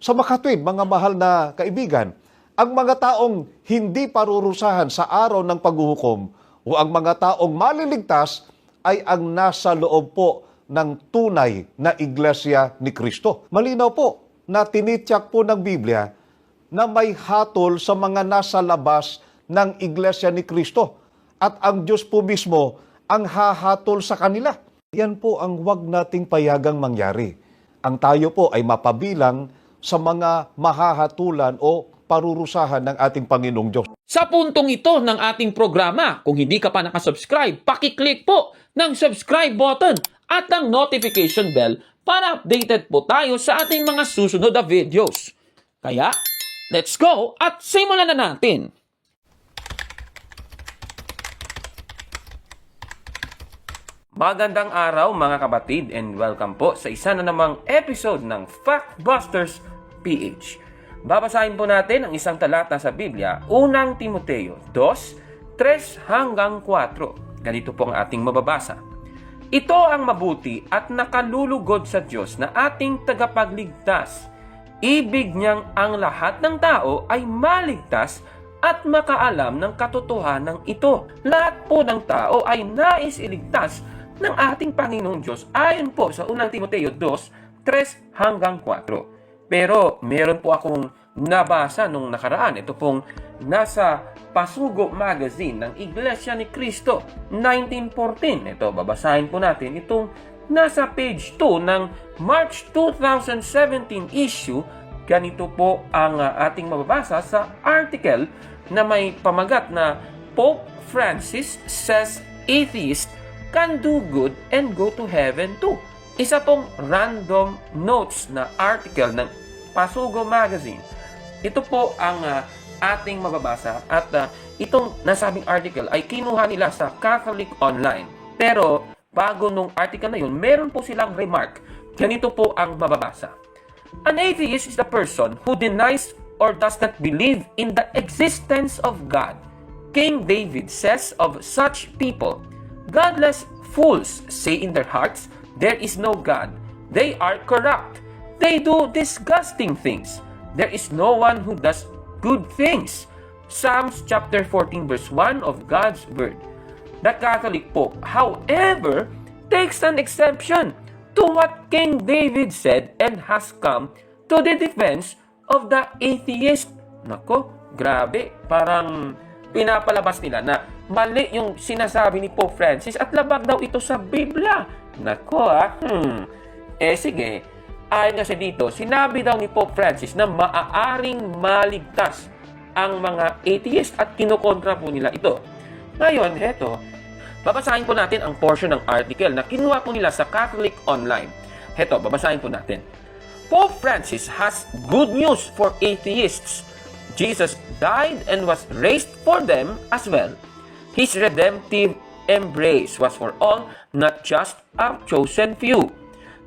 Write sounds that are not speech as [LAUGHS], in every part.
Sa makatwid, mga mahal na kaibigan, ang mga taong hindi parurusahan sa araw ng paghuhukom o ang mga taong maliligtas ay ang nasa loob po ng tunay na iglesia ni Kristo. Malinaw po na tinityak po ng Biblia na may hatol sa mga nasa labas ng iglesia ni Kristo. At ang Diyos po mismo ang hahatol sa kanila. Yan po ang wag nating payagang mangyari. Ang tayo po ay mapabilang sa mga mahahatulan o parurusahan ng ating Panginoong Diyos. Sa puntong ito ng ating programa, kung hindi ka pa nakasubscribe, pakiclick po ng subscribe button at ang notification bell para updated po tayo sa ating mga susunod na videos. Kaya, let's go at simulan na natin! Magandang araw mga kabatid and welcome po sa isa na namang episode ng Factbusters PH. Babasahin po natin ang isang talata sa Biblia, unang Timoteo 2, 3 hanggang 4. Ganito po ang ating mababasa. Ito ang mabuti at nakalulugod sa Diyos na ating tagapagligtas. Ibig niyang ang lahat ng tao ay maligtas at makaalam ng katotohanan ito. Lahat po ng tao ay nais iligtas ng ating Panginoong Diyos ayon po sa unang Timoteo 2, 3 hanggang 4. Pero meron po akong nabasa nung nakaraan. Ito pong nasa Pasugo Magazine ng Iglesia ni Cristo 1914. Ito, babasahin po natin itong nasa page 2 ng March 2017 issue. Ganito po ang ating mababasa sa article na may pamagat na Pope Francis says atheist can do good and go to heaven too. Isa pong random notes na article ng Pasugo Magazine. Ito po ang uh, ating mababasa at uh, itong nasabing article ay kinuha nila sa Catholic Online. Pero bago nung article na yun, meron po silang remark. Ganito po ang mababasa. An atheist is the person who denies or does not believe in the existence of God. King David says of such people, Godless fools say in their hearts, There is no God. They are corrupt. They do disgusting things. There is no one who does good things. Psalms chapter 14 verse 1 of God's Word. The Catholic Pope, however, takes an exception to what King David said and has come to the defense of the atheist. Nako, grabe. Parang pinapalabas nila na mali yung sinasabi ni Pope Francis at labag daw ito sa Biblia. Nako ah, hmm. Eh sige, ayon kasi dito, sinabi daw ni Pope Francis na maaaring maligtas ang mga atheist at kinukontra po nila ito. Ngayon, heto, babasahin po natin ang portion ng article na kinuha po nila sa Catholic Online. Heto, babasahin po natin. Pope Francis has good news for atheists. Jesus died and was raised for them as well. His redemptive embrace was for all, not just a chosen few.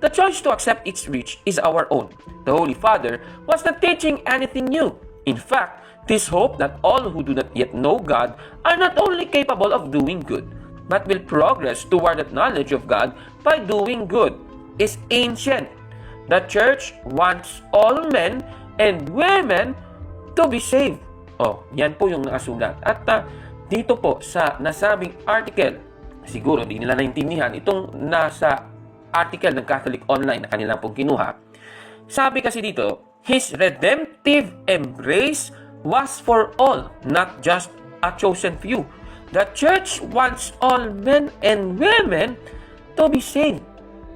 The choice to accept its reach is our own. The Holy Father was not teaching anything new. In fact, this hope that all who do not yet know God are not only capable of doing good, but will progress toward that knowledge of God by doing good, is ancient. The church wants all men and women to be saved. Oh, yan po yung nakasulat. At uh, dito po sa nasabing article, siguro di nila naintindihan itong nasa article ng Catholic Online na kanilang pong kinuha. Sabi kasi dito, His redemptive embrace was for all, not just a chosen few. The church wants all men and women to be saved.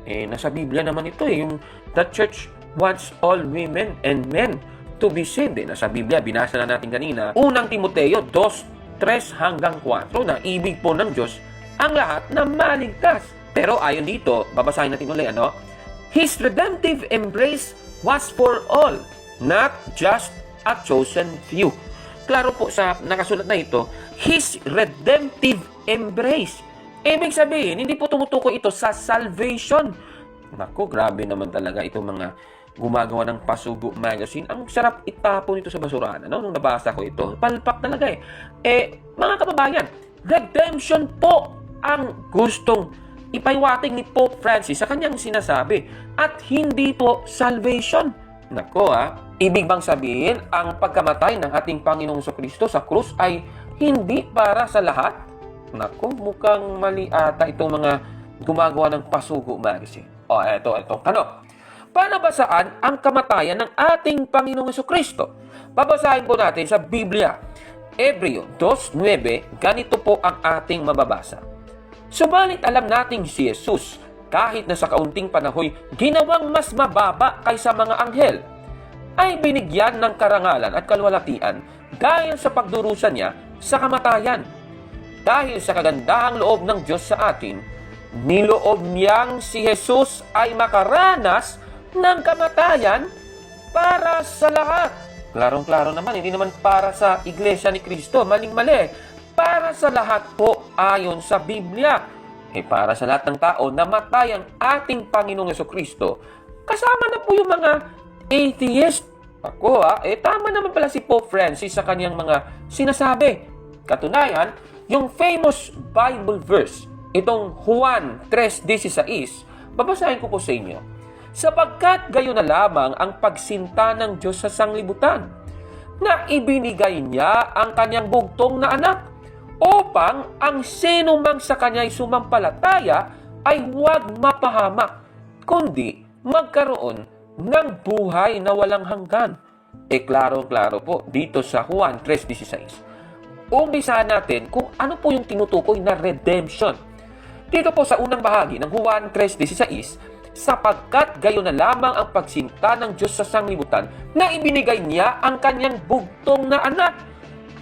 Eh, nasa Biblia naman ito eh, yung the church wants all women and men to be saved. Eh, nasa Biblia, binasa na natin kanina, unang Timoteo 2, 3 hanggang 4 na ibig po ng Diyos ang lahat na maligtas. Pero ayon dito, babasahin natin ulit, ano? His redemptive embrace was for all, not just a chosen few. Klaro po sa nakasulat na ito, His redemptive embrace. Ibig sabihin, hindi po tumutukoy ito sa salvation. Nako, grabe naman talaga itong mga gumagawa ng Pasugo Magazine. Ang sarap itapon ito sa basurahan. Ano? Nung nabasa ko ito, palpak talaga eh. Eh, mga kababayan, redemption po ang gustong ipaiwating ni Pope Francis sa kanyang sinasabi at hindi po salvation. Nako ha, Ibig bang sabihin, ang pagkamatay ng ating Panginoong Kristo sa krus ay hindi para sa lahat? Naku, mukhang mali ata itong mga gumagawa ng Pasugo Magazine. O, eto, eto. Ano? Paano ba saan ang kamatayan ng ating Panginoong Kristo? Babasahin po natin sa Biblia. Ebreo 2.9, ganito po ang ating mababasa. Subalit alam nating si Jesus, kahit na sa kaunting panahoy, ginawang mas mababa kaysa mga anghel, ay binigyan ng karangalan at kalwalatian dahil sa pagdurusa niya sa kamatayan. Dahil sa kagandahang loob ng Diyos sa atin, niloob niyang si Jesus ay makaranas ng kamatayan para sa lahat. Klarong-klaro naman, hindi naman para sa Iglesia ni Kristo. Maling-mali. Para sa lahat po ayon sa Biblia. Eh para sa lahat ng tao, namatay ang ating Panginoong Yeso Kristo. Kasama na po yung mga atheist. Ako ha, eh tama naman pala si Pope Francis sa kanyang mga sinasabi. Katunayan, yung famous Bible verse, itong Juan 3.16, babasahin ko po sa inyo. Sapagkat gayon na lamang ang pagsinta ng Diyos sa sanglibutan, na ibinigay niya ang kanyang bugtong na anak, upang ang sino mang sa kanya'y sumampalataya ay huwag mapahamak, kundi magkaroon ng buhay na walang hanggan. E klaro-klaro po dito sa Juan 3.16. Umpisahan natin kung ano po yung tinutukoy na redemption. Dito po sa unang bahagi ng Juan 3.16, sapagkat gayon na lamang ang pagsinta ng Diyos sa sanglibutan na ibinigay niya ang kanyang bugtong na anak.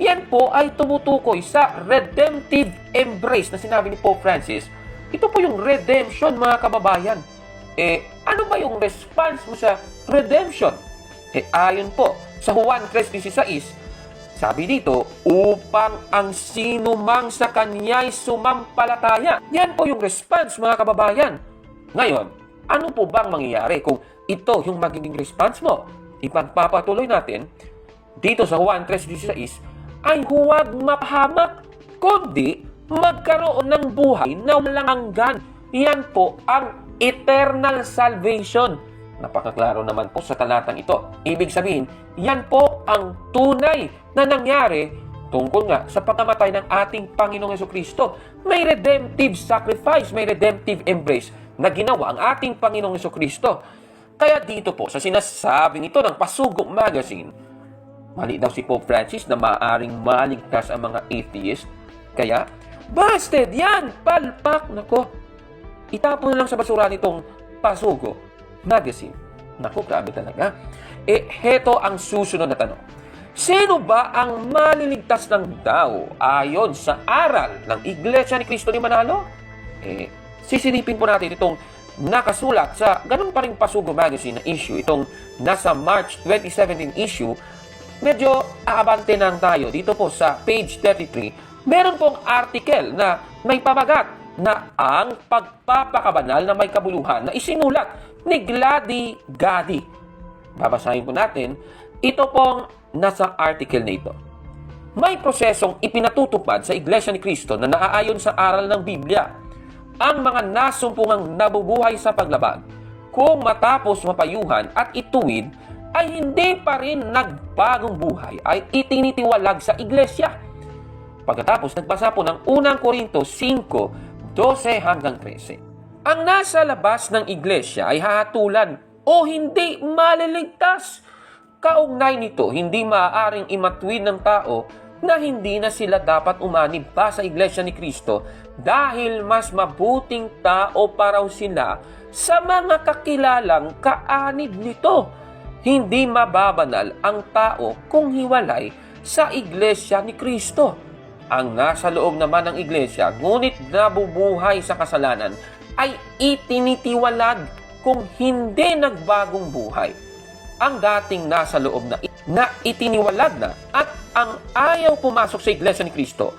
Yan po ay tumutukoy sa redemptive embrace na sinabi ni Pope Francis. Ito po yung redemption mga kababayan. Eh, ano ba yung response mo sa redemption? Eh, ayon po sa Juan 3.16, sabi dito, upang ang sino mang sa kanya'y sumampalataya. Yan po yung response mga kababayan. Ngayon, ano po bang mangyayari kung ito yung magiging response mo? Ipagpapatuloy natin dito sa Juan 3.16 ay huwag mapahamak, kundi magkaroon ng buhay na walang hanggan. Yan po ang eternal salvation. Napakaklaro naman po sa talatang ito. Ibig sabihin, yan po ang tunay na nangyari tungkol nga sa pagkamatay ng ating Panginoong Yeso Kristo. May redemptive sacrifice, may redemptive embrace na ginawa ang ating Panginoong Yeso Kristo. Kaya dito po, sa sinasabing ito ng Pasugong Magazine, Mali daw si Pope Francis na maaaring maligtas ang mga atheist. Kaya, busted! Yan! Palpak! Nako, itapon na lang sa basura nitong Pasugo Magazine. Nako, grabe talaga. Eh, heto ang susunod na tanong. Sino ba ang maliligtas ng tao ayon sa aral ng Iglesia ni Cristo ni Manalo? Eh, sisilipin po natin itong nakasulat sa ganun pa rin Pasugo Magazine na issue, itong nasa March 2017 issue medyo aabante lang tayo dito po sa page 33. Meron pong article na may pamagat na ang pagpapakabanal na may kabuluhan na isinulat ni Glady Gadi. Babasahin po natin. Ito pong nasa article na ito. May prosesong ipinatutupad sa Iglesia ni Cristo na naaayon sa aral ng Biblia. Ang mga nasumpungang nabubuhay sa paglaban, kung matapos mapayuhan at ituwid, ay hindi pa rin nagbagong buhay ay itinitiwalag sa iglesia. Pagkatapos nagbasa po ng unang Korinto 5, 12 hanggang 13. Ang nasa labas ng iglesia ay hahatulan o hindi maliligtas. Kaugnay nito, hindi maaaring imatwid ng tao na hindi na sila dapat umanib pa sa iglesia ni Kristo dahil mas mabuting tao pa raw sila sa mga kakilalang kaanib nito hindi mababanal ang tao kung hiwalay sa iglesia ni Kristo. Ang nasa loob naman ng iglesia, ngunit nabubuhay sa kasalanan, ay itinitiwalag kung hindi nagbagong buhay. Ang dating nasa loob na, na itiniwalag na at ang ayaw pumasok sa iglesia ni Kristo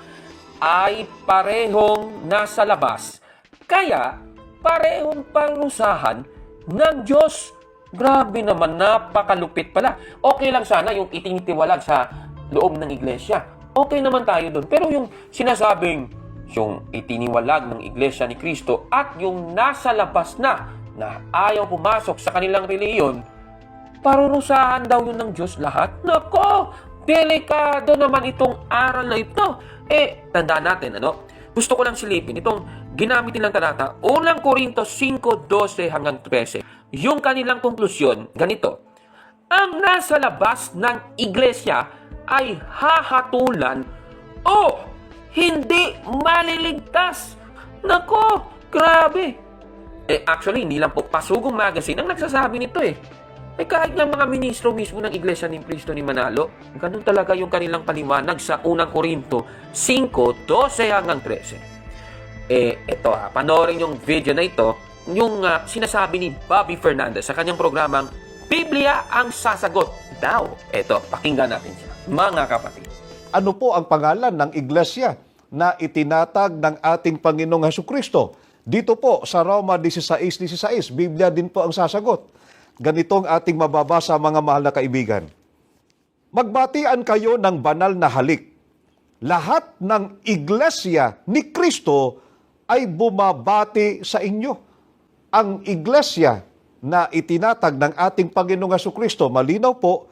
ay parehong nasa labas. Kaya parehong parusahan ng Diyos Grabe naman, napakalupit pala. Okay lang sana yung itinitiwalag sa loob ng iglesia. Okay naman tayo doon. Pero yung sinasabing yung itiniwalag ng iglesia ni Kristo at yung nasa labas na na ayaw pumasok sa kanilang reliyon, parurusahan daw yun ng Diyos lahat. Nako, delikado naman itong aral na ito. Eh, tandaan natin, ano? Gusto ko lang silipin itong ginamit nilang talata, unang Korinto 5:12 hanggang 13. Yung kanilang konklusyon, ganito. Ang nasa labas ng iglesia ay hahatulan o hindi maliligtas. Nako, grabe. Eh, actually, hindi lang po Pasugong Magazine ang nagsasabi nito eh. Eh, kahit ng mga ministro mismo ng Iglesia ni Cristo ni Manalo, ganun talaga yung kanilang paliwanag sa unang Korinto 5, 12 hanggang 13. Eh, ito ha, panoorin yung video na ito, yung ah, sinasabi ni Bobby Fernandez sa kanyang programang Biblia ang sasagot daw. Ito, pakinggan natin siya. Mga kapatid. Ano po ang pangalan ng iglesia na itinatag ng ating Panginoong Heso Kristo? Dito po sa Roma 16.16, Biblia din po ang sasagot. Ganitong ating mababasa mga mahal na kaibigan. Magbatian kayo ng banal na halik. Lahat ng iglesia ni Kristo ay bumabati sa inyo. Ang iglesia na itinatag ng ating Panginoong Kristo, malinaw po,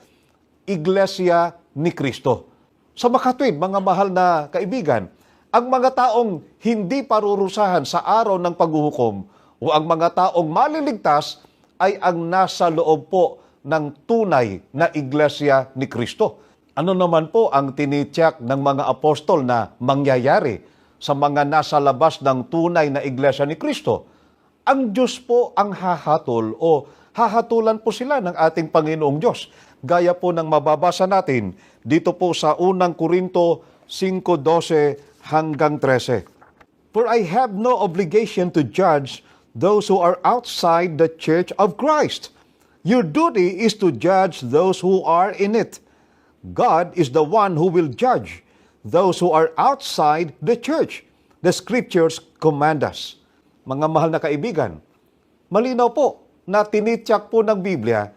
iglesia ni Kristo. Sa makatwid, mga mahal na kaibigan, ang mga taong hindi parurusahan sa araw ng paghuhukom o ang mga taong maliligtas ay ang nasa loob po ng tunay na iglesia ni Kristo. Ano naman po ang tinitiyak ng mga apostol na mangyayari sa mga nasa labas ng tunay na iglesia ni Kristo? Ang Diyos po ang hahatol o hahatulan po sila ng ating Panginoong Diyos. Gaya po ng mababasa natin dito po sa unang Korinto 5.12 hanggang 13. For I have no obligation to judge those who are outside the church of Christ. Your duty is to judge those who are in it. God is the one who will judge those who are outside the church. The scriptures command us. Mga mahal na kaibigan, malinaw po na tinityak po ng Biblia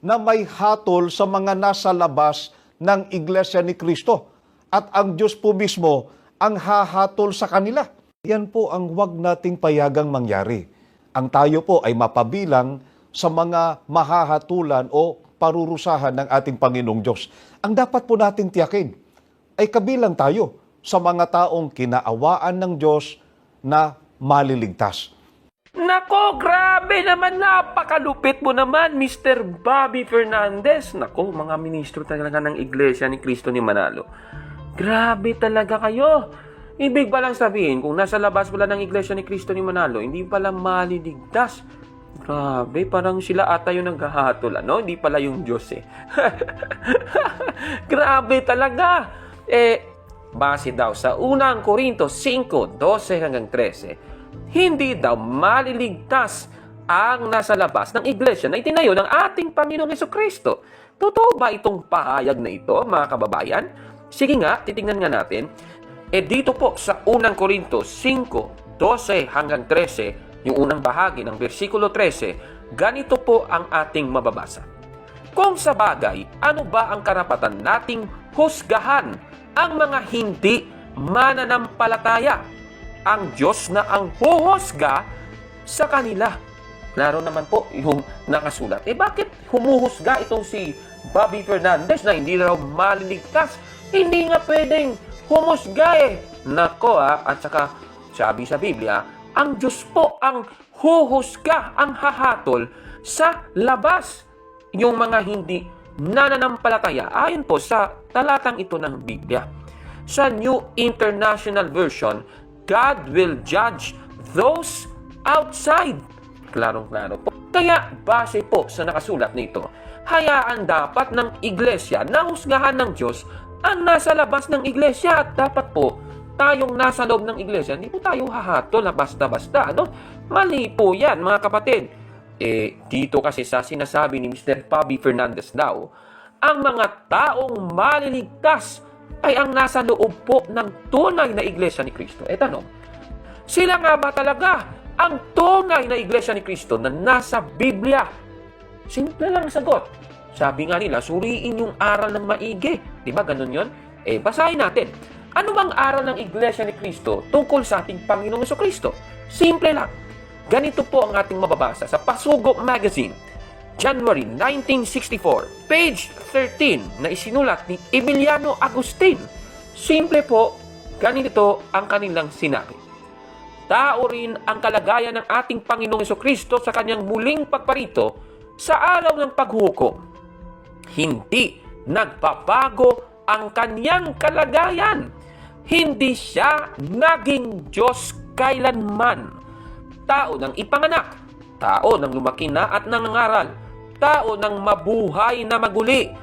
na may hatol sa mga nasa labas ng Iglesia ni Kristo. At ang Diyos po mismo ang hahatol sa kanila. Yan po ang wag nating payagang mangyari. Ang tayo po ay mapabilang sa mga mahahatulan o parurusahan ng ating Panginoong Diyos. Ang dapat po nating tiyakin ay kabilang tayo sa mga taong kinaawaan ng Diyos na maliligtas. Nako, grabe naman. Napakalupit mo naman, Mr. Bobby Fernandez. Nako, mga ministro talaga ng Iglesia ni Cristo ni Manalo. Grabe talaga kayo. Ibig ba lang sabihin, kung nasa labas pala ng Iglesia ni Cristo ni Manalo, hindi pala maliligtas. Grabe, parang sila ata yung naghahatol, ano? Hindi pala yung Diyos eh. [LAUGHS] Grabe talaga. Eh, base daw sa unang Korinto 5, 12 hanggang 13, hindi daw maliligtas ang nasa labas ng iglesia na itinayo ng ating Panginoong Heso Kristo. Totoo ba itong pahayag na ito, mga kababayan? Sige nga, titingnan nga natin. E dito po sa unang Korinto 5, 12 hanggang 13, yung unang bahagi ng versikulo 13, ganito po ang ating mababasa. Kung sa bagay, ano ba ang karapatan nating husgahan ang mga hindi mananampalataya? Ang Diyos na ang huhusga sa kanila. Klaro naman po yung nakasulat. Eh bakit humuhusga itong si Bobby Fernandez na hindi raw maliligtas? Hindi nga pwedeng humusga eh. Nako ah, at saka sabi sa Biblia, ang Diyos po ang huhusga, ang hahatol sa labas yung mga hindi nananampalataya ayon po sa talatang ito ng Biblia. Sa New International Version, God will judge those outside. Klarong-klaro po. Kaya base po sa nakasulat nito, hayaan dapat ng iglesia na husgahan ng Diyos ang nasa labas ng iglesia at dapat po tayong nasa loob ng iglesia, hindi po tayo hahato na basta-basta. Ano? Mali po yan, mga kapatid. Eh, dito kasi sa sinasabi ni Mr. Bobby Fernandez daw, ang mga taong maliligtas ay ang nasa loob po ng tunay na iglesia ni Kristo. E tanong, sila nga ba talaga ang tunay na iglesia ni Kristo na nasa Biblia? Simple lang ang sagot. Sabi nga nila, suriin yung aral ng maigi. Di ba ganun yon? Eh, basahin natin. Ano bang aral ng iglesia ni Kristo tungkol sa ating Panginoong Kristo? Simple lang. Ganito po ang ating mababasa sa Pasugo Magazine. January 1964, page 13 na isinulat ni Emiliano Agustin. Simple po, ganito ang kanilang sinabi. Tao rin ang kalagayan ng ating Panginoong Kristo sa kanyang muling pagparito sa araw ng paghukom. Hindi nagbabago ang kanyang kalagayan. Hindi siya naging Diyos kailanman. Tao ng ipanganak, tao ng lumaki na at nangangaral, tao ng mabuhay na maguli,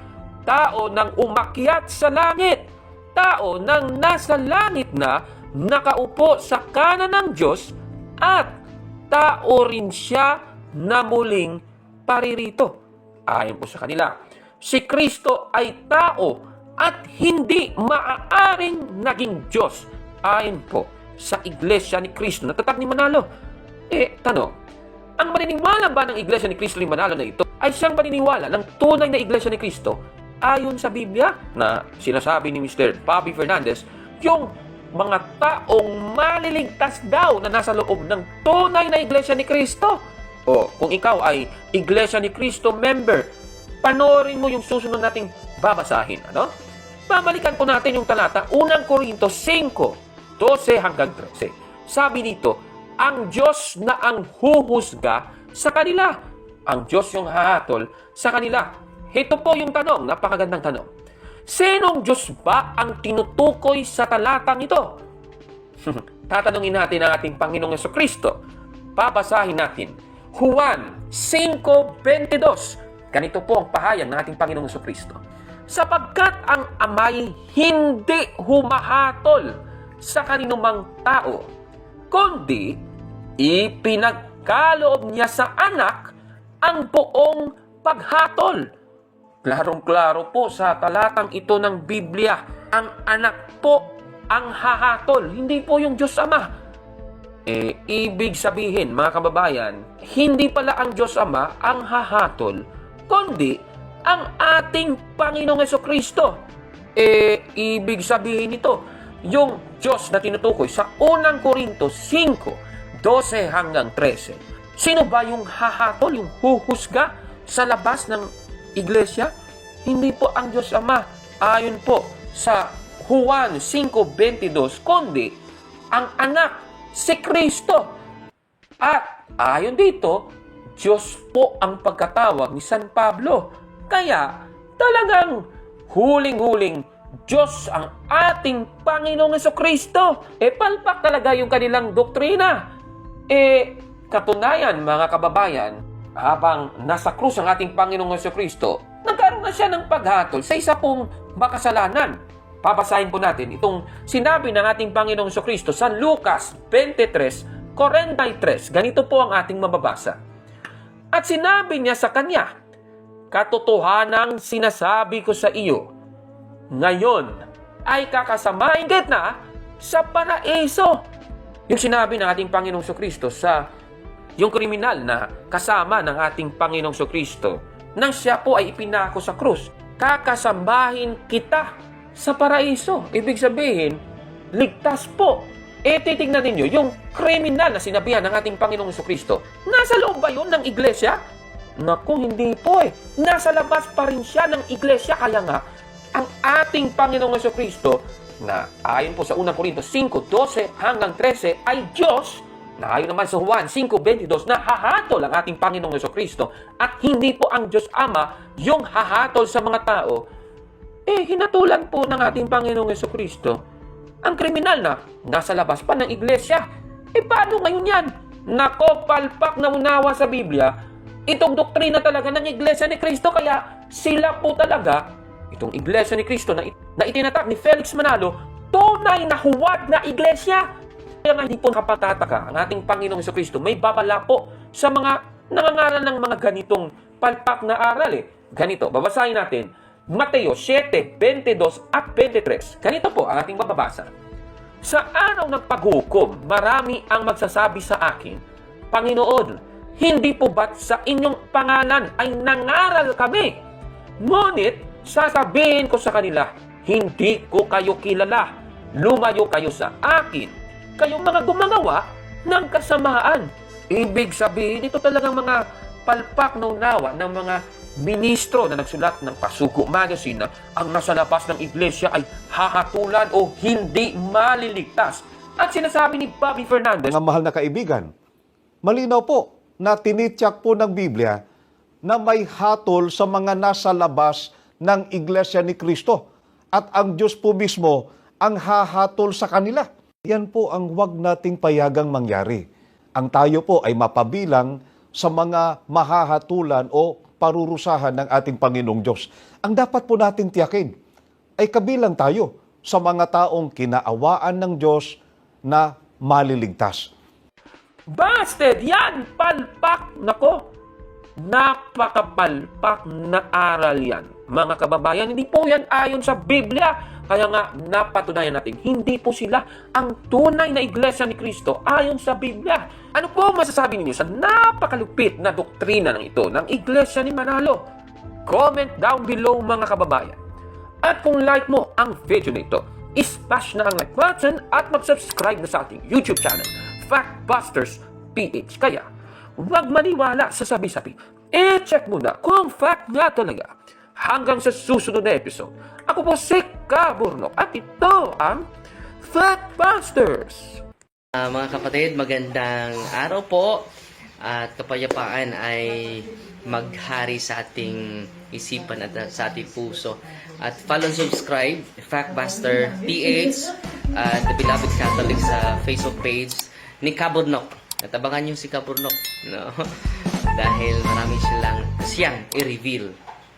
tao ng umakyat sa langit, tao ng nasa langit na nakaupo sa kanan ng Diyos at tao rin siya na muling paririto. Ayon po sa kanila, si Kristo ay tao at hindi maaaring naging Diyos. Ayon po sa Iglesia ni Kristo. Natatag ni Manalo. Eh, tanong, ang maniniwala ba ng Iglesia ni Kristo ni Manalo na ito ay siyang paniniwala ng tunay na Iglesia ni Kristo ayon sa Biblia na sinasabi ni Mr. Bobby Fernandez, yung mga taong maliligtas daw na nasa loob ng tunay na Iglesia ni Kristo. O kung ikaw ay Iglesia ni Kristo member, panoorin mo yung susunod nating babasahin. Ano? Babalikan po natin yung talata, unang Korinto 5, 12 hanggang 13. Sabi dito, ang Diyos na ang huhusga sa kanila. Ang Diyos yung hahatol sa kanila. Ito po yung tanong, napakagandang tanong. Sinong Diyos ba ang tinutukoy sa talatang ito? [LAUGHS] Tatanungin natin ang ating Panginoong Yeso Kristo. Babasahin natin. Juan 5.22 Ganito po ang pahayag ng ating Panginoong Kristo. Sapagkat ang amay hindi humahatol sa kaninumang tao, kundi ipinagkaloob niya sa anak ang buong paghatol. Klarong-klaro po sa talatang ito ng Biblia, ang anak po ang hahatol, hindi po yung Diyos Ama. Eh, ibig sabihin, mga kababayan, hindi pala ang Diyos Ama ang hahatol, kundi ang ating Panginoong Yeso Kristo. Eh, ibig sabihin nito, yung Diyos na tinutukoy sa unang Korinto 5, 12 hanggang 13. Sino ba yung hahatol, yung huhusga sa labas ng iglesia? Hindi po ang Diyos Ama. Ayon po sa Juan 5.22, kundi ang anak, si Kristo. At ayon dito, Diyos po ang pagkatawag ni San Pablo. Kaya talagang huling-huling Diyos ang ating Panginoong Kristo. E palpak talaga yung kanilang doktrina. E katunayan mga kababayan, habang nasa krus ang ating Panginoong Kristo, nagkaroon na siya ng paghatol sa isa pong makasalanan. Papasahin po natin itong sinabi ng ating Panginoong Kristo sa Lucas 23, 43. Ganito po ang ating mababasa. At sinabi niya sa kanya, Katotohanang sinasabi ko sa iyo, ngayon ay kakasamain kita sa paraiso. Yung sinabi ng ating Panginoong Kristo sa yung kriminal na kasama ng ating Panginoong Kristo nang siya po ay ipinako sa krus, kakasambahin kita sa paraiso. Ibig sabihin, ligtas po. E titignan ninyo, yung kriminal na sinabihan ng ating Panginoong Kristo, nasa loob ba yun ng iglesia? Naku, hindi po eh. Nasa labas pa rin siya ng iglesia. Kaya nga, ang ating Panginoong Kristo na ayon po sa 1 Korinto 5, 12 hanggang 13 ay Diyos na ayon naman sa Juan 5.22 na hahatol ang ating Panginoong Kristo at hindi po ang Diyos Ama yung hahatol sa mga tao, eh hinatulan po ng ating Panginoong Kristo ang kriminal na nasa labas pa ng iglesia. Eh paano ngayon yan? Nako, palpak na unawa sa Biblia, itong doktrina talaga ng iglesia ni Kristo kaya sila po talaga itong iglesia ni Kristo na, na itinatak ni Felix Manalo tunay na huwad na iglesia. Kaya nga hindi po nakapatataka ang ating Panginoong Kristo may babala po sa mga nangangaral ng mga ganitong palpak na aral eh. Ganito, babasahin natin Mateo 7, 22 at 23. Ganito po ang ating mababasa. Sa araw ng paghukom, marami ang magsasabi sa akin, Panginoon, hindi po ba't sa inyong pangalan ay nangaral kami? Ngunit, sasabihin ko sa kanila, hindi ko kayo kilala. Lumayo kayo sa akin. Kayong mga gumagawa ng kasamaan. Ibig sabihin, ito talagang mga palpak na unawa ng mga ministro na nagsulat ng Pasuko Magazine na ang nasa labas ng iglesia ay hahatulan o hindi maliligtas. At sinasabi ni Bobby Fernandez Mga mahal na kaibigan, malinaw po na tinityak po ng Biblia na may hatol sa mga nasa labas ng Iglesia ni Kristo at ang Diyos po mismo ang hahatol sa kanila. Yan po ang wag nating payagang mangyari. Ang tayo po ay mapabilang sa mga mahahatulan o parurusahan ng ating Panginoong Diyos. Ang dapat po nating tiyakin ay kabilang tayo sa mga taong kinaawaan ng Diyos na maliligtas. Busted! Yan! Palpak! Nako! Napakapalpak na aral yan. Mga kababayan, hindi po yan ayon sa Biblia. Kaya nga, napatunayan natin, hindi po sila ang tunay na iglesia ni Kristo ayon sa Biblia. Ano po masasabi ninyo sa napakalupit na doktrina ng ito ng iglesia ni Manalo? Comment down below mga kababayan. At kung like mo ang video na ito, ismash na ang like button at mag-subscribe na sa ating YouTube channel, Factbusters PH. Kaya, huwag maniwala sa sabi-sabi. E-check mo na kung fact nga talaga. Hanggang sa susunod na episode, ako po si Kaburnok at ito ang Factbusters! Ah, mga kapatid, magandang araw po at kapayapaan ay maghari sa ating isipan at uh, sa ating puso. At follow and subscribe, Factbuster PH at The Beloved Catholic sa Facebook page ni Kaburnok. At abangan nyo si Kaburnok. No? [LAUGHS] Dahil marami silang siyang i-reveal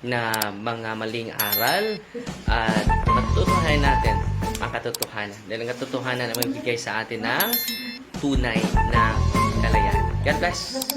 na mga maling aral at matutuhanan natin ang katotohanan. Dahil ang katotohanan ay magbigay sa atin ng tunay na kalayaan. God bless!